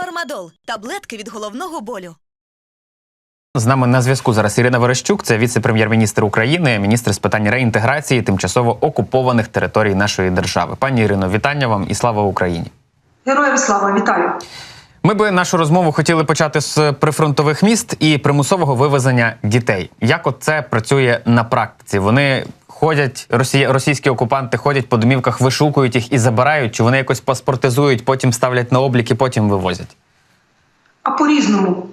Фармадол таблетки від головного болю. З нами на зв'язку зараз Ірина Верещук, це віце-прем'єр-міністр України, міністр з питань реінтеграції тимчасово окупованих територій нашої держави. Пані Ірино, вітання вам і слава Україні. Героям слава, вітаю. Ми би нашу розмову хотіли почати з прифронтових міст і примусового вивезення дітей. Як от це працює на практиці? Вони ходять, росі... російські окупанти ходять по домівках, вишукують їх і забирають, чи вони якось паспортизують, потім ставлять на облік і потім вивозять? А по-різному.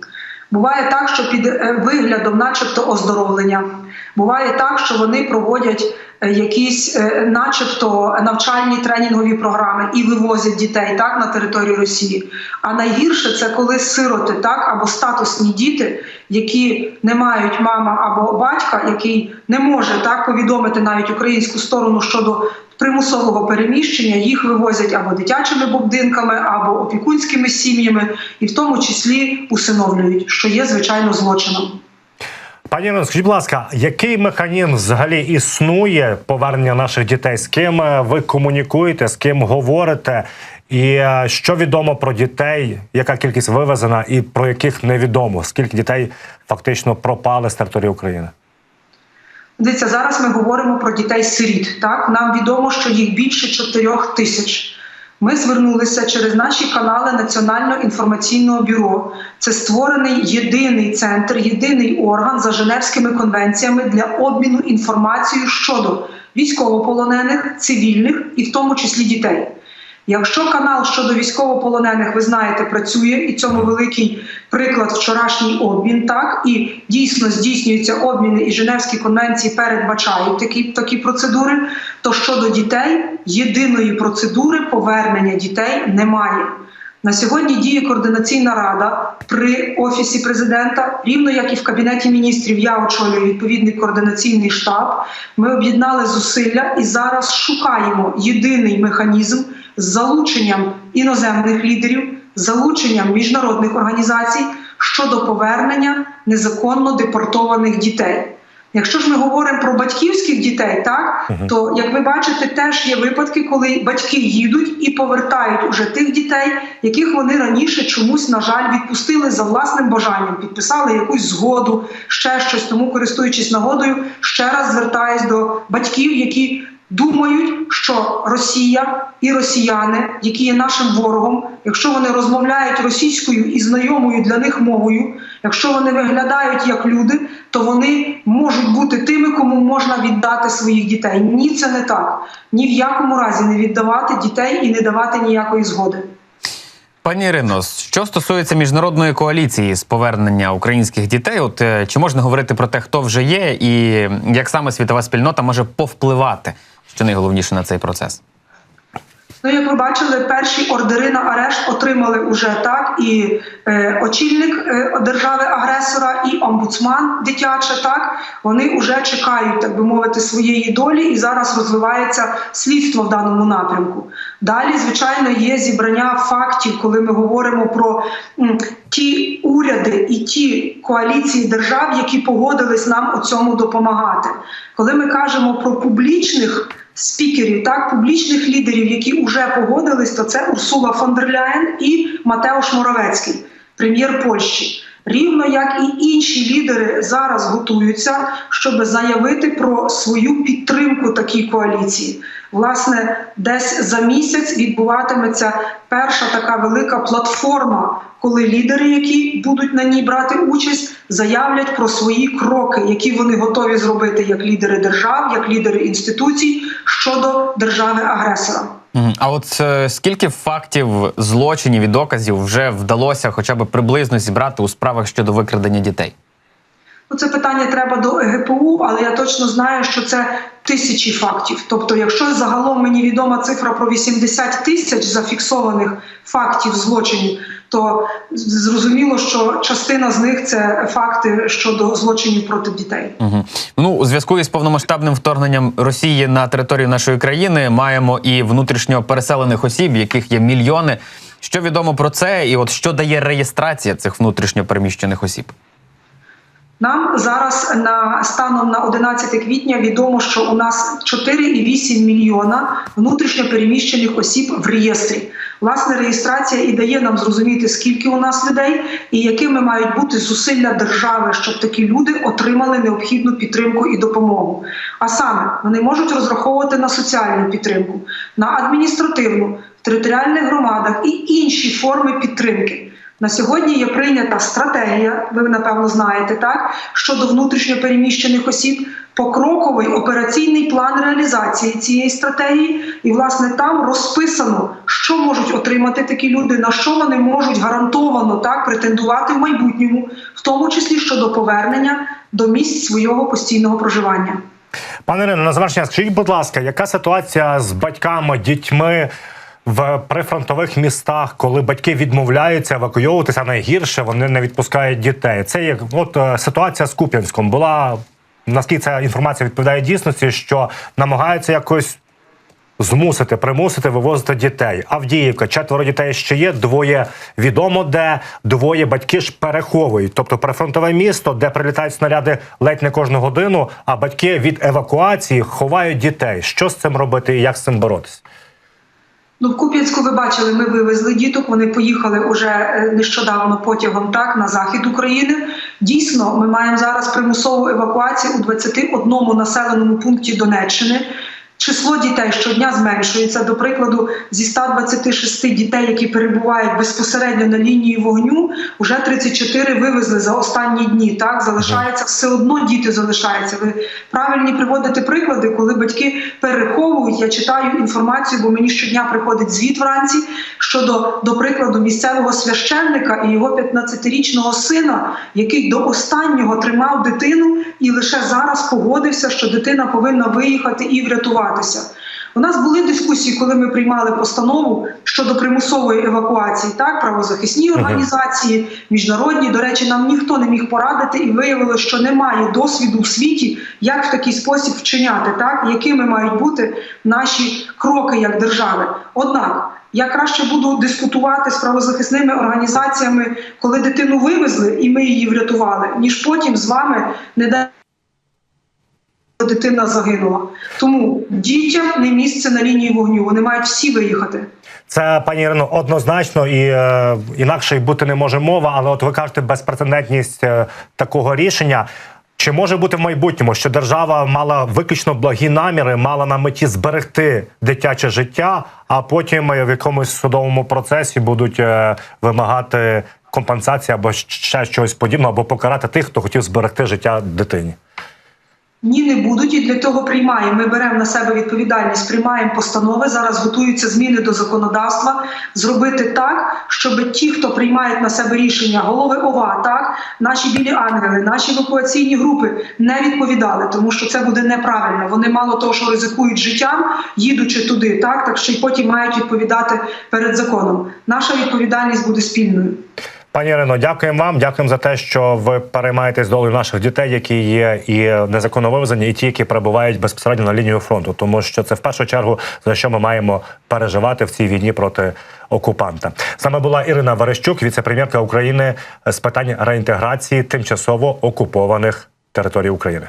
Буває так, що під е, виглядом, начебто, оздоровлення. Буває так, що вони проводять е, якісь, е, начебто, навчальні тренінгові програми і вивозять дітей так на територію Росії. А найгірше це коли сироти, так або статусні діти, які не мають мама або батька, який не може так повідомити навіть українську сторону щодо примусового переміщення. Їх вивозять або дитячими будинками, або опікунськими сім'ями, і в тому числі усиновлюють, що є звичайно злочином. Пані Ірино, скажіть, будь ласка, який механізм взагалі існує повернення наших дітей? З ким е, ви комунікуєте, з ким говорите? І е, що відомо про дітей? Яка кількість вивезена, і про яких невідомо? Скільки дітей фактично пропали з території України? Дивіться, зараз ми говоримо про дітей-сиріт. Так нам відомо, що їх більше 4 тисяч. Ми звернулися через наші канали Національного інформаційного бюро. Це створений єдиний центр, єдиний орган за Женевськими конвенціями для обміну інформацією щодо військовополонених, цивільних і в тому числі дітей. Якщо канал щодо військовополонених, ви знаєте, працює і цьому великий приклад вчорашній обмін, так і дійсно здійснюються обміни, і Женевські конвенції передбачають такі, такі процедури. То щодо дітей єдиної процедури повернення дітей немає. На сьогодні діє координаційна рада при офісі президента, рівно як і в кабінеті міністрів. Я очолюю відповідний координаційний штаб. Ми об'єднали зусилля і зараз шукаємо єдиний механізм з залученням іноземних лідерів, залученням міжнародних організацій щодо повернення незаконно депортованих дітей. Якщо ж ми говоримо про батьківських дітей, так то як ви бачите, теж є випадки, коли батьки їдуть і повертають уже тих дітей, яких вони раніше чомусь, на жаль, відпустили за власним бажанням, підписали якусь згоду, ще щось. Тому, користуючись нагодою, ще раз звертаюсь до батьків, які думають, що Росія і росіяни, які є нашим ворогом, якщо вони розмовляють російською і знайомою для них мовою, якщо вони виглядають як люди, то вони можуть бути тими, кому можна віддати своїх дітей. Ні, це не так. Ні в якому разі не віддавати дітей і не давати ніякої згоди. Пані Ірино, що стосується міжнародної коаліції з повернення українських дітей, от е, чи можна говорити про те, хто вже є, і як саме світова спільнота може повпливати, що найголовніше на цей процес? Ну, як ви бачили, перші ордери на арешт отримали уже так і е, очільник е, держави-агресора, і омбудсман дитяча. Так вони вже чекають, так би мовити, своєї долі, і зараз розвивається слідство в даному напрямку. Далі, звичайно, є зібрання фактів, коли ми говоримо про ті уряди і ті коаліції держав, які погодились нам у цьому допомагати. Коли ми кажемо про публічних спікерів, так публічних лідерів, які вже погодились, то це Урсула фон дер Ляєн і Матеуш Моровецький, прем'єр Польщі. Рівно як і інші лідери зараз готуються, щоб заявити про свою підтримку такій коаліції. Власне, десь за місяць відбуватиметься перша така велика платформа, коли лідери, які будуть на ній брати участь, заявлять про свої кроки, які вони готові зробити як лідери держав, як лідери інституцій щодо держави-агресора. А от е, скільки фактів злочинів і доказів вже вдалося хоча б приблизно зібрати у справах щодо викрадення дітей? Ну, це питання треба до ГПУ, але я точно знаю, що це тисячі фактів. Тобто, якщо загалом мені відома цифра про 80 тисяч зафіксованих фактів злочинів, то зрозуміло, що частина з них це факти щодо злочинів проти дітей. Угу. Ну, у зв'язку із повномасштабним вторгненням Росії на територію нашої країни маємо і внутрішньо переселених осіб, яких є мільйони. Що відомо про це, і от що дає реєстрація цих внутрішньо переміщених осіб? Нам зараз на станом на 11 квітня відомо, що у нас 4,8 мільйона внутрішньо переміщених осіб в реєстрі. Власне, реєстрація і дає нам зрозуміти, скільки у нас людей і якими мають бути зусилля держави, щоб такі люди отримали необхідну підтримку і допомогу. А саме вони можуть розраховувати на соціальну підтримку, на адміністративну, в територіальних громадах і інші форми підтримки. На сьогодні є прийнята стратегія, ви напевно знаєте, так щодо внутрішньо переміщених осіб, покроковий операційний план реалізації цієї стратегії, і власне там розписано, що можуть отримати такі люди, на що вони можуть гарантовано так претендувати в майбутньому, в тому числі щодо повернення до місць свого постійного проживання. Пане Ірино, на завершення, скажіть, будь ласка, яка ситуація з батьками, дітьми в прифронтових містах, коли батьки відмовляються евакуйовуватися найгірше, вони не відпускають дітей? Це як от е, ситуація з Куп'янськом була. Наскільки ця інформація відповідає дійсності, що намагаються якось змусити, примусити вивозити дітей. Авдіївка, четверо дітей ще є, двоє відомо де, двоє батьки ж переховують. Тобто прифронтове місто, де прилітають снаряди ледь не кожну годину, а батьки від евакуації ховають дітей. Що з цим робити і як з цим боротися? Ну, в Куп'янську ви бачили, ми вивезли діток. Вони поїхали уже е, нещодавно потягом так на захід України. Дійсно, ми маємо зараз примусову евакуацію у 21 населеному пункті Донеччини. Число дітей щодня зменшується. До прикладу, зі 126 дітей, які перебувають безпосередньо на лінії вогню, вже 34 вивезли за останні дні. Так залишається все одно діти залишаються. Ви правильні приводите приклади, коли батьки переховують. Я читаю інформацію, бо мені щодня приходить звіт вранці щодо до прикладу місцевого священника і його 15-річного сина, який до останнього тримав дитину і лише зараз погодився, що дитина повинна виїхати і врятуватися. У нас були дискусії, коли ми приймали постанову щодо примусової евакуації, так правозахисні організації, міжнародні. До речі, нам ніхто не міг порадити і виявилося, що немає досвіду в світі, як в такий спосіб вчиняти, так якими мають бути наші кроки як держави. Однак. Я краще буду дискутувати з правозахисними організаціями, коли дитину вивезли і ми її врятували, ніж потім з вами не дай дитина загинула. Тому дітям не місце на лінії вогню. Вони мають всі виїхати. Це пані Ірино, однозначно і е, інакше й бути не може мова, але от ви кажете безпрецедентність е, такого рішення. Чи може бути в майбутньому, що держава мала виключно благі наміри, мала на меті зберегти дитяче життя, а потім е, в якомусь судовому процесі будуть е, вимагати компенсації або ще щось подібного, або покарати тих, хто хотів зберегти життя дитині? Ні, не будуть, і для того приймаємо. Ми беремо на себе відповідальність, приймаємо постанови. Зараз готуються зміни до законодавства. Зробити так, щоб ті, хто приймають на себе рішення, голови ОВА, так наші білі ангели, наші евакуаційні групи не відповідали, тому що це буде неправильно. Вони мало того, що ризикують життям, їдучи туди, так так що й потім мають відповідати перед законом. Наша відповідальність буде спільною. Пані Ірино, дякуємо вам. Дякуємо за те, що ви переймаєтесь долею наших дітей, які є і незаконно вивезені, і ті, які перебувають безпосередньо на лінію фронту, тому що це в першу чергу за що ми маємо переживати в цій війні проти окупанта. Саме була Ірина Верещук, віце-прем'єрка України з питань реінтеграції тимчасово окупованих територій України.